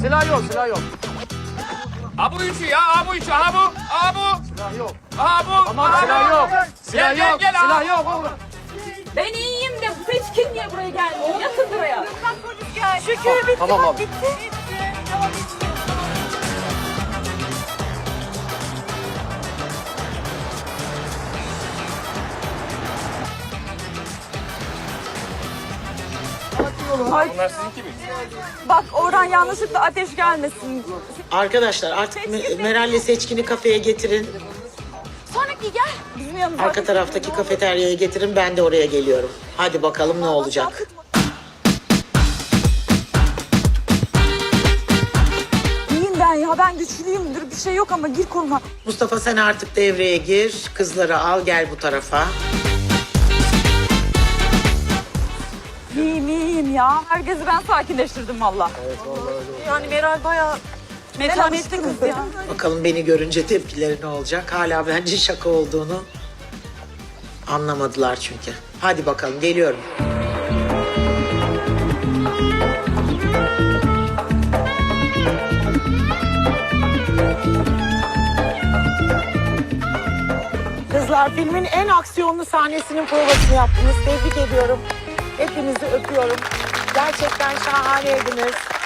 Silah yok, silah yok. Abu içi ya, abu içi, abu, abu. Silah yok. ha bu. Tamam, ha silah yok. Silah Gel, yok, gel, gel, silah abi. yok oğlum. Ben iyiyim de bu seçkin niye buraya gelmiyor? Yatın buraya. Şükür bitti. Tamam abi. Bitti. Bitti. Tamam bitti. Bunlar sizinki mi? Bak oradan yanlışlıkla ateş gelmesin. Arkadaşlar artık Me- Meral'le Seçkin'i kafeye getirin. Sonraki gel. Bizim yanımıza. Arka taraftaki kafeteryaya getirin. Ben de oraya geliyorum. Hadi bakalım ne olacak. İyiyim ben ya ben güçlüyümdür bir şey yok ama gir koluma. Mustafa sen artık devreye gir. Kızları al gel bu tarafa. İyiyim iyiyim ya. Herkesi ben sakinleştirdim valla. Yani Meral bayağı Metanetli kız ya. Bakalım beni görünce tepkileri ne olacak. Hala bence şaka olduğunu anlamadılar çünkü. Hadi bakalım geliyorum. Kızlar filmin en aksiyonlu sahnesinin provasını yaptınız. Tebrik ediyorum. Hepinizi öpüyorum. Gerçekten şahaneydiniz.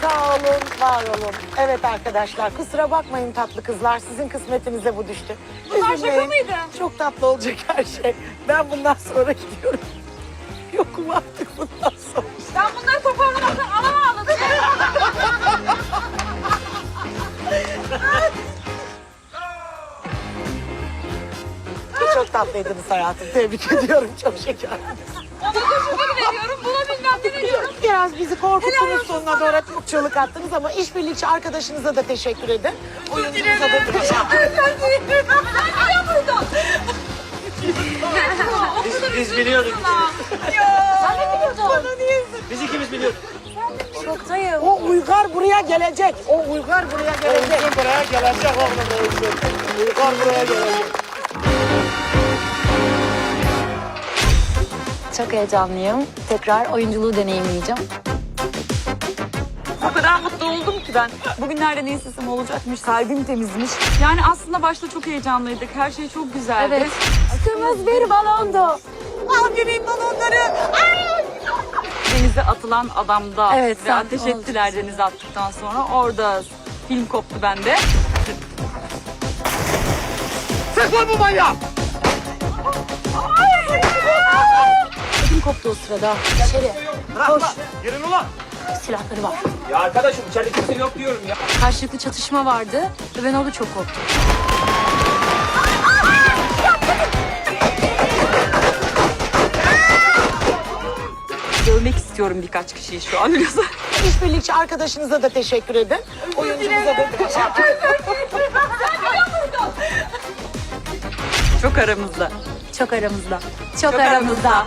Sağ olun, var olun. Evet arkadaşlar, kusura bakmayın tatlı kızlar. Sizin kısmetinize bu düştü. Bunlar şaka mıydı? Çok tatlı olacak her şey. Ben bundan sonra gidiyorum. Yokum artık bundan sonra. Ben bunları toparlamaktan anam ağladı. Çok tatlıydınız hayatım. Tebrik ediyorum. Çok şeker. Ona koşulları Biraz bizi korkuttunuz sonuna doğru çok çığlık attınız ama işbirlikçi arkadaşınıza da teşekkür edin. Oyuncunuza da teşekkür edin. Sen niye buradın? Biz, biz biliyorduk. Sen ne biliyordun? Biz ikimiz biliyorduk. Şoktayım. O uygar buraya gelecek. O uygar buraya gelecek. Oyuncu buraya gelecek oğlum. Uygar buraya gelecek. Çok heyecanlıyım. Tekrar oyunculuğu deneyimleyeceğim. O kadar mutlu oldum ki ben. Bugünlerde ne sesim olacakmış, kalbim temizmiş. Yani aslında başta çok heyecanlıydık. Her şey çok güzeldi. Evet. Kırmızı bir balondu. Al göreyim balonları. Denize atılan adamda Evet, ve ateş oldun. ettiler denize attıktan sonra. Orada film koptu bende. Lan bu manyak! Ödüm koptu o sırada. İçeri. Bırak lan! Girin ulan! Silahları var. Ya arkadaşım içeride kimse yok diyorum ya. Karşılıklı çatışma vardı ve ben orada çok korktum. Dövmek istiyorum birkaç kişiyi şu an biraz. İşbirlikçi arkadaşınıza da teşekkür edin. Oyuncunuza da teşekkür edin. Çok aramızda. Çok aramızda. Çok, aramızda.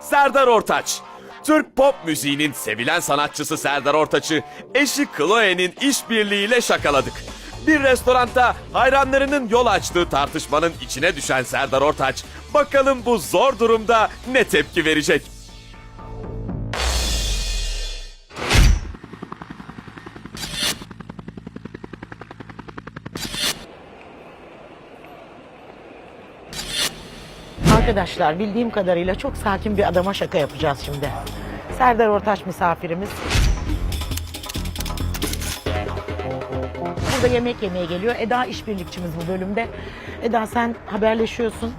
Serdar Ortaç. Türk pop müziğinin sevilen sanatçısı Serdar Ortaç'ı eşi Chloe'nin işbirliğiyle şakaladık. Bir restoranda hayranlarının yol açtığı tartışmanın içine düşen Serdar Ortaç, bakalım bu zor durumda ne tepki verecek? Arkadaşlar bildiğim kadarıyla çok sakin bir adama şaka yapacağız şimdi. Serdar Ortaç misafirimiz. Burada yemek yemeye geliyor. Eda işbirlikçimiz bu bölümde. Eda sen haberleşiyorsun.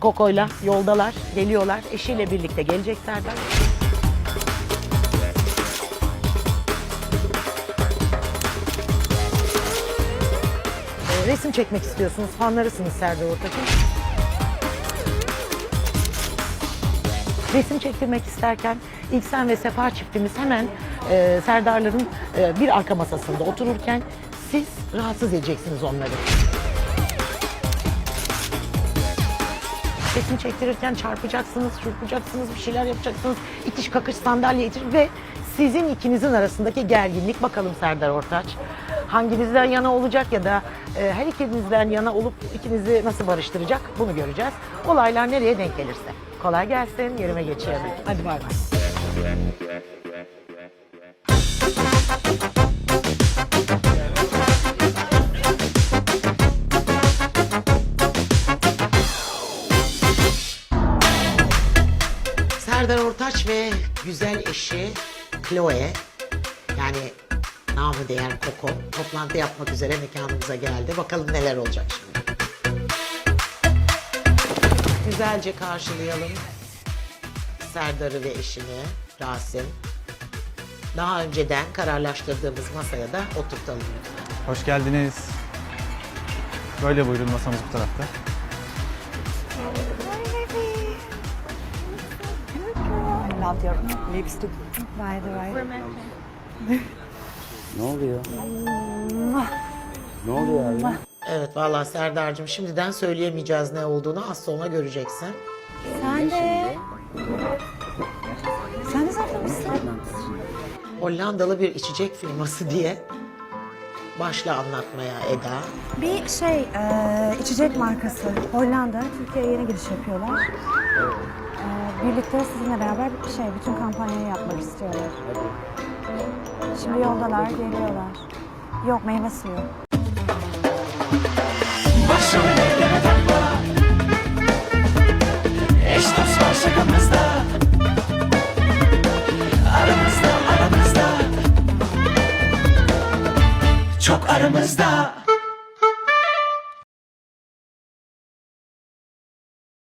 Koko'yla yoldalar, geliyorlar. Eşiyle birlikte gelecek Serdar. Ee, Resim çekmek istiyorsunuz. Fanlarısınız Serdar Ortaç'ın. Resim çektirmek isterken İlksen ve Sefa çiftimiz hemen e, Serdarların e, bir arka masasında otururken siz rahatsız edeceksiniz onları. Resim çektirirken çarpacaksınız, çırpacaksınız, bir şeyler yapacaksınız. İtiş kakış sandalye itir ve sizin ikinizin arasındaki gerginlik bakalım Serdar Ortaç. Hanginizden yana olacak ya da e, her ikinizden yana olup ikinizi nasıl barıştıracak bunu göreceğiz. Olaylar nereye denk gelirse. Kolay gelsin, yerime geçiyorum. Hadi bay bay. Serdar Ortaç ve güzel eşi Chloe yani namı değer Koko toplantı yapmak üzere mekanımıza geldi. Bakalım neler olacak şimdi. Güzelce karşılayalım Serdar'ı ve eşini Rasim. Daha önceden kararlaştırdığımız masaya da oturtalım lütfen. Hoş geldiniz. Böyle buyurun masamız bu tarafta. Love your lipstick. By the way. Ne oluyor? ne oluyor abi? Evet vallahi Serdar'cığım şimdiden söyleyemeyeceğiz ne olduğunu az sonra göreceksin. Sen de. Sen de saklamışsın. Hollandalı bir içecek firması diye başla anlatmaya Eda. Bir şey, e, içecek markası. Hollanda, Türkiye'ye yeni giriş yapıyorlar. E, birlikte sizinle beraber bir şey, bütün kampanyayı yapmak istiyorlar. Şimdi yoldalar, geliyorlar. Yok, meyve suyu. Eş dost var şakamızda. Aramızda aramızda. Çok aramızda